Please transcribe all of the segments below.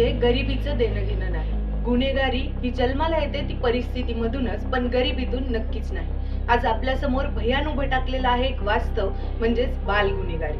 म्हणजे गरिबीचं देणं घेणं नाही. गुन्हेगारी ही जन्माला येते ती परिस्थितीमधूनच पण गरिबीतून नक्कीच नाही. आज आपल्यासमोर भयान उभं टाकलेलं आहे एक वास्तव म्हणजेच बाल गुन्हेगारी.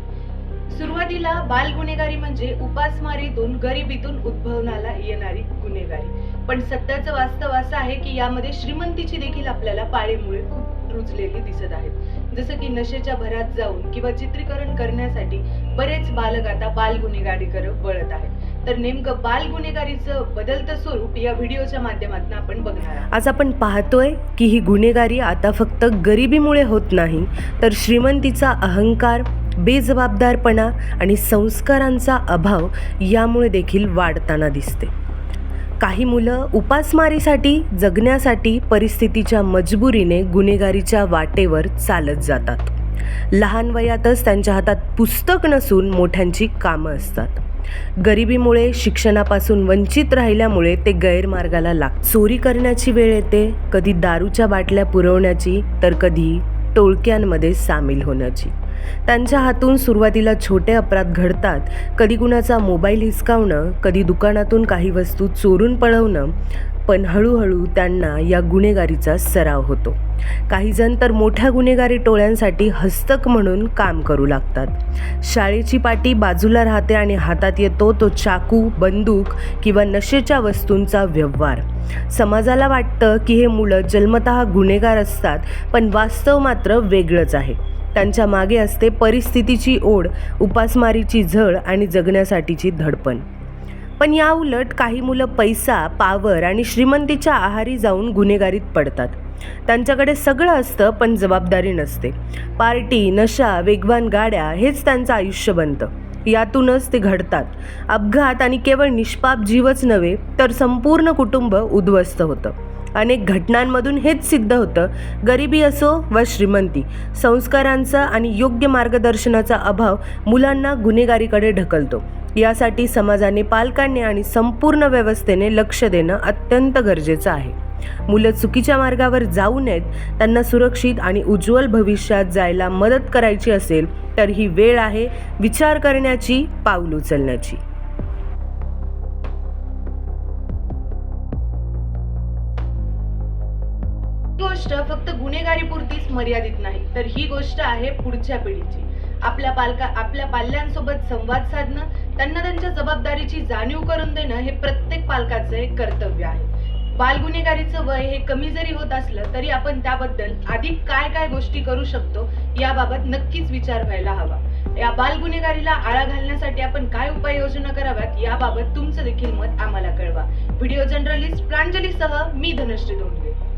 सुरुवातीला बाल गुन्हेगारी म्हणजे उपासमारीतून गरिबीतून उद्भवनाला येणारी गुन्हेगारी. पण सत्याचं वास्तव असं आहे की यामध्ये श्रीमंतीची देखील आपल्याला पाळीमुळे खूप रुजलेली दिसत आहेत. जसं की नशेच्या भरात जाऊन किंवा चित्रीकरण करण्यासाठी बरेच बालक आता बाल गुन्हेगारीकडे वळत आहेत. तर नेमकं बाल गुन्हेगारीचं बदलतं स्वरूप या व्हिडिओच्या माध्यमातून आपण बघणार आज आपण पाहतोय की ही गुन्हेगारी आता फक्त गरिबीमुळे होत नाही तर श्रीमंतीचा अहंकार बेजबाबदारपणा आणि संस्कारांचा अभाव यामुळे देखील वाढताना दिसते. काही मुलं उपासमारीसाठी जगण्यासाठी परिस्थितीच्या मजबुरीने गुन्हेगारीच्या वाटेवर चालत जातात. लहान वयातच त्यांच्या हातात पुस्तक नसून मोठ्यांची कामं असतात. गरिबीमुळे शिक्षणापासून वंचित राहिल्यामुळे ते गैरमार्गाला लाग चोरी करण्याची वेळ येते कधी दारूच्या बाटल्या पुरवण्याची तर कधी टोळक्यांमध्ये सामील होण्याची. त्यांच्या हातून सुरुवातीला छोटे अपराध घडतात. कधी कुणाचा मोबाईल हिसकावणं कधी दुकानातून काही वस्तू चोरून पळवणं पण हळूहळू त्यांना या गुन्हेगारीचा सराव होतो. काहीजण तर मोठ्या गुन्हेगारी टोळ्यांसाठी हस्तक म्हणून काम करू लागतात. शाळेची पाटी बाजूला राहते आणि हातात येतो तो चाकू बंदूक किंवा नशेच्या वस्तूंचा व्यवहार. समाजाला वाटतं की हे मुलं जन्मतः गुन्हेगार असतात पण वास्तव मात्र वेगळंच आहे. त्यांच्या मागे असते परिस्थितीची ओढ उपासमारीची झळ आणि जगण्यासाठीची धडपण. पण या उलट काही मुलं पैसा पावर आणि श्रीमंतीच्या आहारी जाऊन गुन्हेगारीत पडतात. त्यांच्याकडे सगळं असतं पण जबाबदारी नसते. पार्टी नशा वेगवान गाड्या हेच त्यांचं आयुष्य बनतं. यातूनच ते घडतात. अपघात आणि केवळ निष्पाप जीवच नव्हे तर संपूर्ण कुटुंब उद्ध्वस्त होतं. अनेक घटनांमधून हेच सिद्ध होतं. गरिबी असो वा श्रीमंती संस्कारांचा आणि योग्य मार्गदर्शनाचा अभाव मुलांना गुन्हेगारीकडे ढकलतो. यासाठी समाजाने पालकांनी आणि संपूर्ण व्यवस्थेने लक्ष देणं अत्यंत गरजेचं आहे. मुलं चुकीच्या मार्गावर जाऊ नयेत त्यांना सुरक्षित आणि उज्ज्वल भविष्यात जायला मदत करायची असेल तर ही वेळ आहे विचार करण्याची पाऊल उचलण्याची. गोष्ट फक्त गुन्हेगारीपुरतीच मर्यादित नाही तर ही गोष्ट आहे पुढच्या पिढीची. आपल्या पालका आपल्या पाल्यांसोबत संवाद साधणं त्यांना त्यांच्या जबाबदारीची जाणीव करून देणं हे प्रत्येक पालकाचं एक कर्तव्य आहे. बाल गुन्हेगारीचं वय हे कमी जरी होत असलं तरी आपण त्याबद्दल आधी काय काय गोष्टी करू शकतो याबाबत नक्कीच विचार व्हायला हवा. या बाल गुन्हेगारीला आळा घालण्यासाठी आपण काय उपाययोजना कराव्यात याबाबत तुमचं देखील मत आम्हाला कळवा. व्हिडिओ जर्नलिस्ट प्रांजलीसह मी धनश्री दोंडगे